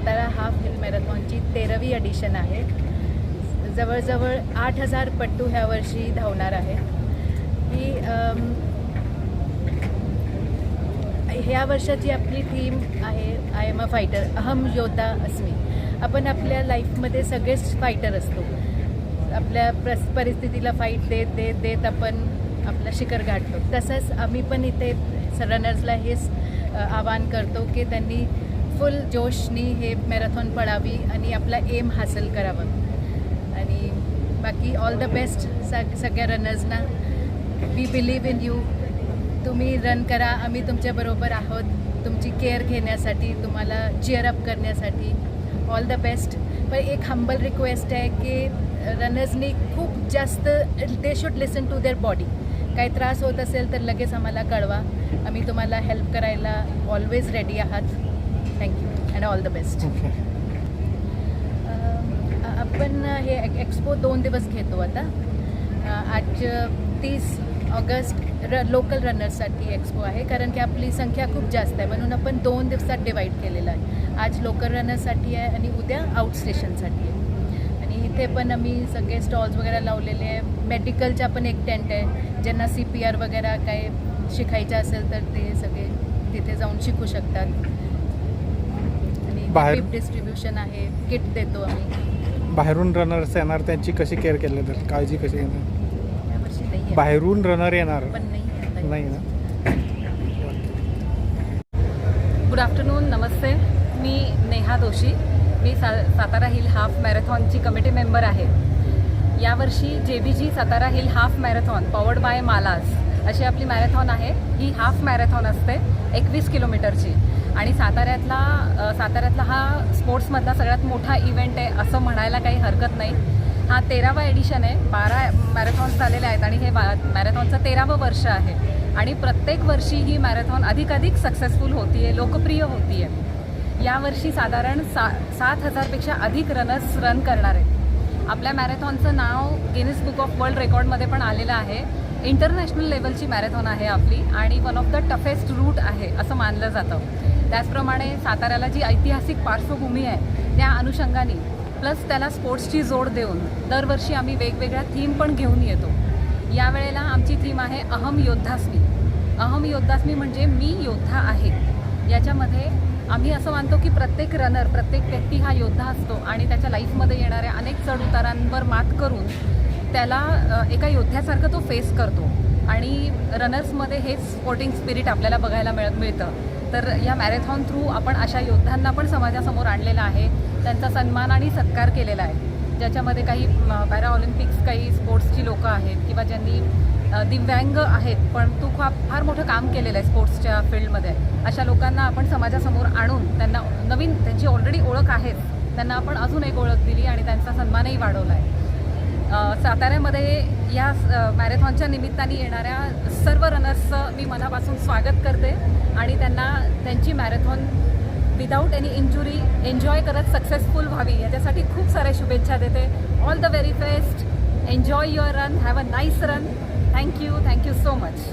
Satara half hill मॅरेथॉनची तेरावी edition आहे. जवळजवळ आठ हजार पट्टू ह्या वर्षी धावणार आहे ही ह्या वर्षाची आपली थीम आहे आय एम अ फायटर अहम योद्धा अस्मी. आपण आपल्या लाईफमध्ये सगळेच फायटर असतो. आपल्या प्रस परिस्थितीला फाईट देत देत देत आपण आपलं शिखर गाठतो. तसंच आम्ही पण इथे रनर्सला हेच आवाहन करतो की त्यांनी फुल जोशनी हे मॅरेथॉन पळावी आणि आपला एम हासिल करावं. आणि बाकी ऑल द बेस्ट सग सगळ्या रनर्सना वी बिलीव इन यू तुम्ही रन करा. आम्ही तुमच्याबरोबर आहोत. तुमची केअर घेण्यासाठी तुम्हाला चिअरअप करण्यासाठी. ऑल द बेस्ट पण एक हंबल रिक्वेस्ट आहे की रनर्सनी खूप जास्त they should listen to their body काही त्रास होत असेल तर लगेच आम्हाला कळवा. आम्ही तुम्हाला हेल्प करायला ऑलवेज रेडी आहात. Thank you and all the best आपण हे एक्सपो दोन दिवस घेतो आता. अ, आज तीस ऑगस्ट र लोकल रनर्ससाठी एक्सपो आहे. कारण की आपली संख्या खूप जास्त आहे. म्हणून आपण दोन दिवसात डिवाईड केलेलं आहे. आज लोकल रनर्ससाठी आहे आणि उद्या आउट स्टेशनसाठी आहे. आणि इथे पण आम्ही सगळे स्टॉल्स वगैरे लावलेले आहे. मेडिकलचा पण एक टेंट आहे. ज्यांना सी पी आर वगैरे काय शिकायचं असेल तर ते सगळे तिथे जाऊन शिकू शकतात. बाहेर- डिस्ट्रीब्युशन आहे किट देतो आम्ही. बाहेरून रनर्स येणार त्यांची कशी केअर केली तर? काळजी कशी घेणार? यावर्षी नाही आहे. बाहेरून रनर येणार. पण नाही आहे आता. नाही ना? गुड आफ्टरनून नमस्ते. मी नेहा दोशी मी सा सातारा हिल हाफ मॅरेथॉनची कमिटी मेंबर आहे. यावर्षी जे बी जी Satara hill half marathon powered by Mala's अशी आपली मॅरेथॉन आहे. ही हाफ मॅरेथॉन असते एकवीस किलोमीटरची. आणि साताऱ्यातला साताऱ्यातला हा स्पोर्ट्समधला सगळ्यात मोठा इव्हेंट आहे असं म्हणायला काही हरकत नाही. हा तेरावा एडिशन आहे. बारा मॅरेथॉन्स झालेले आहेत आणि हे मॅरेथॉनचं तेरावं वर्ष आहे. आणि प्रत्येक वर्षी ही मॅरेथॉन अधिकाधिक सक्सेसफुल होती आहे लोकप्रिय होती आहे यावर्षी साधारण सा सात हजारपेक्षा अधिक रनर्स रन करणार आहेत. आपल्या मॅरेथॉनचं नाव गिनीज बुक ऑफ वर्ल्ड रेकॉर्डमध्ये पण आलेलं आहे. इंटरनॅशनल लेवलची मॅरेथॉन आहे आपली आणि one of the toughest route आहे असं मानलं जातं. त्याचप्रमाणे साताऱ्याला जी ऐतिहासिक पार्श्वभूमी आहे त्या अनुषंगाने प्लस त्याला स्पोर्ट्सची जोड देऊन दरवर्षी आम्ही वेगवेगळ्या थीम पण घेऊन येतो. यावेळेला आमची थीम आहे अहम योद्धास्मी. अहम योद्धास्मी म्हणजे मी योद्धा आहे. याच्यामध्ये आम्ही असं मानतो की प्रत्येक रनर प्रत्येक व्यक्ती हा योद्धा असतो आणि त्याच्या लाईफमध्ये येणाऱ्या अनेक चढउतारांवर मात करून त्याला एका योद्ध्यासारखं तो फेस करतो. आणि रनर्समध्ये हेच स्पोर्टिंग स्पिरिट आपल्याला बघायला मिळ मिळतं. तर या मॅरेथॉन थ्रू आपण अशा योद्ध्यांना पण समाजासमोर आणलेला आहे. त्यांचा सन्मान आणि सत्कार केलेला आहे. ज्याच्यामध्ये काही पॅरा ऑलिम्पिक्स काही स्पोर्ट्सची लोकं आहेत किंवा ज्यांनी दिव्यांग आहेत पण तू खूप फार मोठं काम केलेलं आहे स्पोर्ट्सच्या फील्डमध्ये. अशा लोकांना आपण समाजासमोर आणून त्यांना नवीन त्यांची ऑलरेडी ओळख आहेच त्यांना आपण अजून एक ओळख दिली आणि त्यांचा सन्मानही वाढवला आहे. साताऱ्यामध्ये या मॅरेथॉनच्या निमित्ताने येणाऱ्या सर्व रनर्सचं मी मनापासून स्वागत करते आणि त्यांना त्यांची marathon without any injury enjoy करत सक्सेसफुल व्हावी. याच्यासाठी खूप साऱ्या शुभेच्छा देते. All the very best enjoy your run have a nice run thank you thank you so much